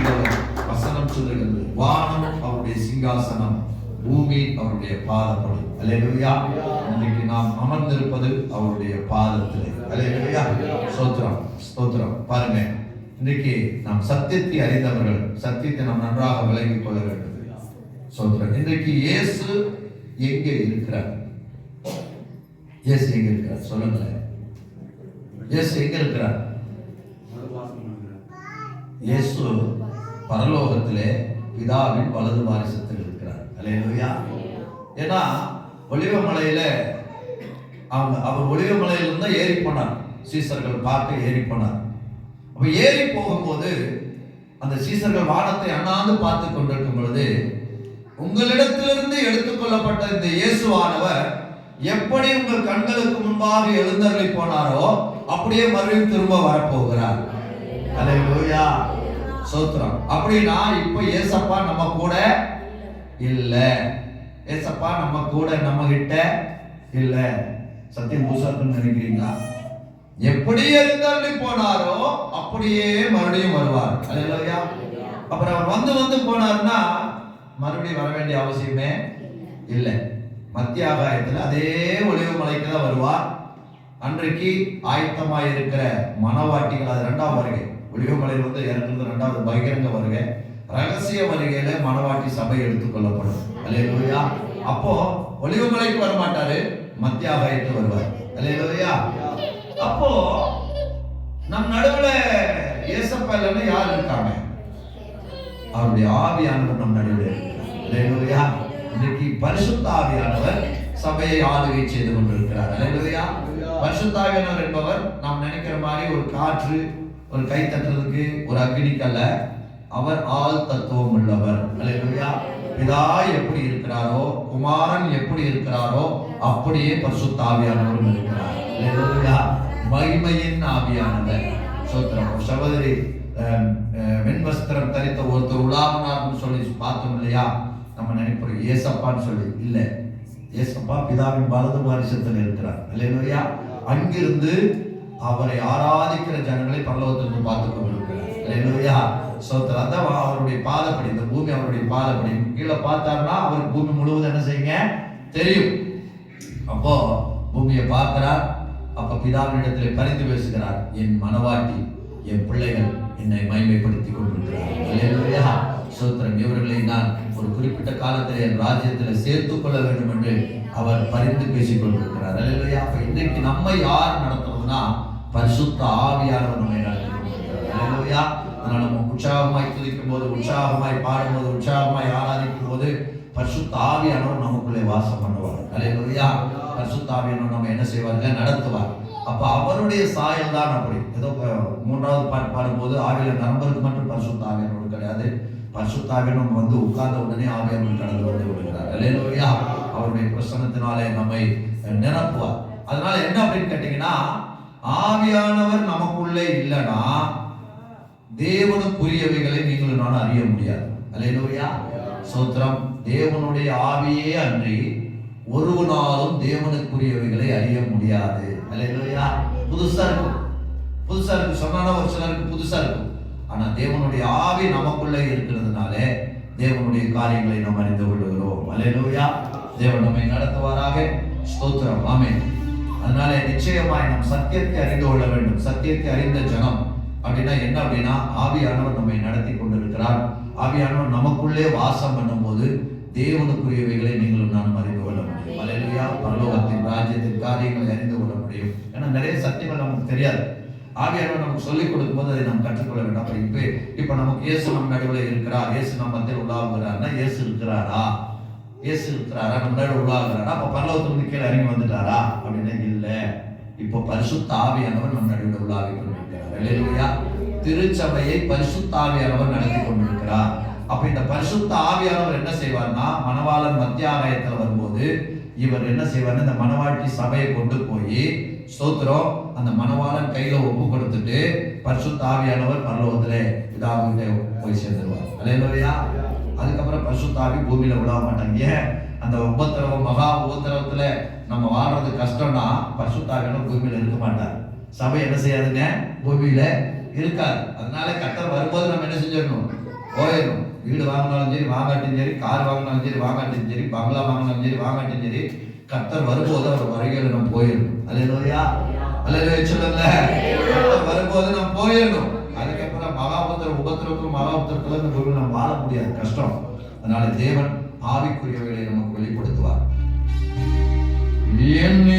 இந்த வசனம் சொல்லுகிறது. வானம் அவருடைய சிங்காசனம் பூமி அவருடைய பாதப்படி. அலையா இன்னைக்கு நாம் அமர்ந்திருப்பது அவருடைய பாதத்தில். அலையா ஸ்தோத்திரம் ஸ்தோத்திரம். பாருங்க. இன்னைக்கு நாம் சத்தியத்தை அறிந்தவர்கள் சத்தியத்தை நாம் நன்றாக விளங்கிக் கொள்ள வேண்டும். ஸ்தோத்திரம். இன்றைக்கு இயேசு எங்கே இருக்கிறார்? இயேசு எங்க இருக்கிறார்? சொல்லுங்க இயேசு எங்க இருக்கிறார்? இயேசு பரலோகத்திலே பிதாவின் வலது பாரிசத்தில் இருக்கிறார். அல்லேலூயா. ஏன்னா ஒளிவமலையில அவங்க அவர் ஒளிவமலையிலிருந்து தான் ஏறி போனார். சீசர்கள் பார்க்க ஏறி போனார். அப்ப ஏறி போகும்போது அந்த சீசர்கள் வானத்தை அண்ணாந்து பார்த்து கொண்டிருக்கும் பொழுது உங்களிடத்திலிருந்து எடுத்துக்கொள்ளப்பட்ட இந்த இயேசுவானவர் எப்படி உங்கள் கண்களுக்கு முன்பாக எழுந்தருளி போனாரோ அப்படியே மறுபடியும் திரும்ப வரப்போகிறார். அல்லேலூயா. சோத்திரம். அப்படின்னா இப்போ ஏசப்பா நம்ம கூட இல்ல. ஏசப்பா நம்ம கூட நம்ம கிட்ட இல்ல. சத்தியம் புதுசா நினைக்கிறீங்களா? எப்படி எழுந்தருளி போனாரோ அப்படியே மறுபடியும் வருவார். அல்லையா அப்புறம் அவர் வந்து வந்து போனார்னா மறுபடியும் வர வேண்டிய அவசியமே இல்லை. மத்திய ஆகாயத்தில் அதே ஒளிவு மலைக்கு தான் வருவார். அன்றைக்கு ஆயத்தமாக இருக்கிற மனவாட்டிகள் அது ரெண்டாம் வருகை. ஒளிவமலை வந்து ரெண்டாவது பகிரங்க வருகை. ரகசிய வருகையில மனவாட்டி சபை எடுத்துக்கொள்ளப்படும் அல்லேலூயா. அப்போ ஒளிவமலைக்கு வரமாட்டாரு வர மாட்டாரு மத்திய வருவார். அல்லேலூயா. அப்போ நம் நடுவுல ஏசப்பா இல்லைன்னா யார் இருக்காங்க? அவருடைய ஆவியானவர் நம் நடுவில் இருக்கிறார். இன்னைக்கு பரிசுத்த ஆவியானவர் சபையை ஆளுகை செய்து கொண்டிருக்கிறார். அல்லேலூயா. பரிசுத்தாவியானவர் என்பவர் நாம் நினைக்கிற மாதிரி ஒரு காற்று ஒரு கை தட்டுறதுக்கு ஒரு அக்னிக்கு அல்ல அவர் ஆள் தத்துவம் உள்ளவர். அல்லேலூயா பிதா எப்படி இருக்கிறாரோ குமாரன் எப்படி இருக்கிறாரோ அப்படியே பரிசுத்தாவியானவரும் இருக்கிறார். அல்லேலூயா மகிமையின் ஆவியானவர். சோத்திரம். சகோதரி வெண்வஸ்திரம் தரித்த ஒருத்தர் உலாவினார்னு சொல்லி பார்த்தோம் இல்லையா? நம்ம நினைப்போம் ஏசப்பான்னு சொல்லி. இல்லை. ஏசப்பா பிதாவின் வலது வாரிசத்தில் இருக்கிறார். இல்லையா அங்கிருந்து அவரை ஆராதிக்கிற ஜனங்களை பரலோகத்திற்கு பார்த்து கொண்டிருக்கிறார். சோத்திரம் அதான் அவருடைய பாதப்படி இந்த பூமி அவருடைய பாதப்படி கீழே பார்த்தாருன்னா அவர் பூமி முழுவதும் என்ன செய்யுங்க? தெரியும். அப்போ பூமியை பார்க்கிறார். அப்ப பிதாவினிடத்தில் பரிந்து பேசுகிறார். என் மனவாட்டி என் பிள்ளைகள் என்னை மைமைப்படுத்திக் கொண்டிருக்கிறார் சோத்திரம் இவர்களை நான் ஒரு குறிப்பிட்ட காலத்தில் என் ராஜ்யத்தில் சேர்த்து கொள்ள வேண்டும் என்று அவர் பரிந்து பேசிக் கொண்டிருக்கிறார். அப்ப இன்றைக்கு நம்மை யார் நடத்துறதுன்னா பரிசுத்த ஆவியானவர் நம்மை நடத்தியா அதனால நம்ம உற்சாகமாய் துதிக்கும் போது உற்சாகமாய் பாடும்போது உற்சாகமாய் ஆராதிக்கும் போது பரிசுத்த ஆவியானவர் நமக்குள்ளே வாசம் பண்ணுவார். அலையா பரிசுத்த ஆவியானவர் நம்ம என்ன செய்வார்கள் நடத்துவார். அப்ப அவருடைய சாயல் தான் அப்படி. ஏதோ மூன்றாவது பாட்டு பாடும்போது ஆவியில நண்பருக்கு மட்டும் பரிசுத்த ஆவியானவர் கிடையாது. பரிசுத்தாவியனும் வந்து உட்கார்ந்த உடனே ஆவியானவர் கடந்து வந்து விடுகிறார். அலையா அவருடைய பிரசன்னத்தினாலே நம்மை நிரப்புவார். அதனால என்ன அப்படின்னு கேட்டீங்கன்னா ஆவியானவர் நமக்குள்ளே இல்லைன்னா தேவனுக்குரியவைகளை நீங்களும் நான் அறிய முடியாது. அலையிலோயா சோத்திரம். தேவனுடைய ஆவியே அன்றி ஒருவனாலும் தேவனுக்குரியவைகளை அறிய முடியாது. அலையிலோயா புதுசா இருக்கும். புதுசா இருக்கும். சொன்னாலும் ஒரு சிலருக்கு புதுசா இருக்கும். ஆனா தேவனுடைய ஆவி நமக்குள்ளே இருக்கிறதுனாலே தேவனுடைய காரியங்களை நாம் அறிந்து கொள்ளுகிறோம் அலையிலோயா தேவன் நம்மை நடத்துவாராக. ஸ்தோத்திரம். ஆமென். அதனால நிச்சயமாய் நாம் சத்தியத்தை அறிந்து கொள்ள வேண்டும். சத்தியத்தை அறிந்த ஜனம். அப்படின்னா என்ன அப்படின்னா ஆவியானவர் நம்மை நடத்தி கொண்டிருக்கிறார். ஆவியானவர் நமக்குள்ளே வாசம் பண்ணும்போது தேவனுக்குரியவைகளை நீங்களும் நானும் அறிந்து கொள்ள முடியும். அலையிலையா பரலோகத்தின் ராஜ்யத்தின் காரியங்களை அறிந்து கொள்ள முடியும். ஏன்னா நிறைய சத்தியங்கள் நமக்கு தெரியாது. ஆவியானவர் நமக்கு சொல்லிக் கொடுக்கும்போது அதை நாம் கற்றுக்கொள்ள வேண்டும். அப்ப இப்ப நமக்கு இயேசு நம்ம நடுவில் இருக்கிறார். இயேசு நம்ம மத்தியில் உள்ளாகுகிறார்னா இயேசு இருக்கிறாரா? இயேசு இருக்கிறாரா? நம்ம நடுவில் உள்ளாகிறாரா? அப்போ பரலோகத்துக்கு கீழே இறங்கி வந்துட்டாரா? இப்போ பரிசுத்தாவியானவர் ஆவியானவர் நடுவில் உள்ளாகி கொண்டிருக்கிறார். திருச்சபையை பரிசுத்தாவியானவர் நடத்தி கொண்டிருக்கிறார். அப்ப இந்த பரிசுத்த ஆவியானவர் என்ன செய்வார்னா மணவாளன் மத்தியாலயத்துல வரும்போது இவர் என்ன செய்வார்னா இந்த மணவாட்டி சபையை கொண்டு போய் ஸ்தோத்திரம் அந்த மணவாளன் கையில ஒப்பு கொடுத்துட்டு பரிசுத்த ஆவியானவர் பரலோகத்துல பிதாவிட்ட போய் சேர்ந்துருவார். அல்லேலூயா அதுக்கப்புறம் பரிசுத்தாவி பூமியில விழ மாட்டாங்க. ஏன்? அந்த உபத்திரவம் மகா உபத்திரவத்துல நம்ம வாழ்றது கஷ்டம்னா பரிசுத்த ஆவியானவர் பூமியில இருக்க மாட்டார். சபை என்ன செய்யாதுங்க? பூமியில இருக்காது. அதனால கத்தர் வரும்போது நம்ம என்ன செஞ்சிடணும்? போயிடணும். வீடு வாங்கினாலும் சரி வாங்காட்டும் சரி கார் வாங்கினாலும் சரி வாங்காட்டும் சரி பங்களா வாங்கினாலும் சரி வாங்காட்டும் சரி கத்தர் வரும்போது அவர் வருகையில் நம்ம போயிடணும். அல்லையா அல்லையா சொல்லல கர்த்தர் வரும்போது நம்ம போயிடணும். அதுக்கப்புறம் மகாபுத்திர உபத்திரத்துக்கும் மகாபுத்திரத்துல இந்த பொருள் நம்ம வாழ முடியாது. கஷ்டம். அதனால தேவன் ஆவிக்குரியவைகளை நமக்கு வெளிப்படுத்துவார். என்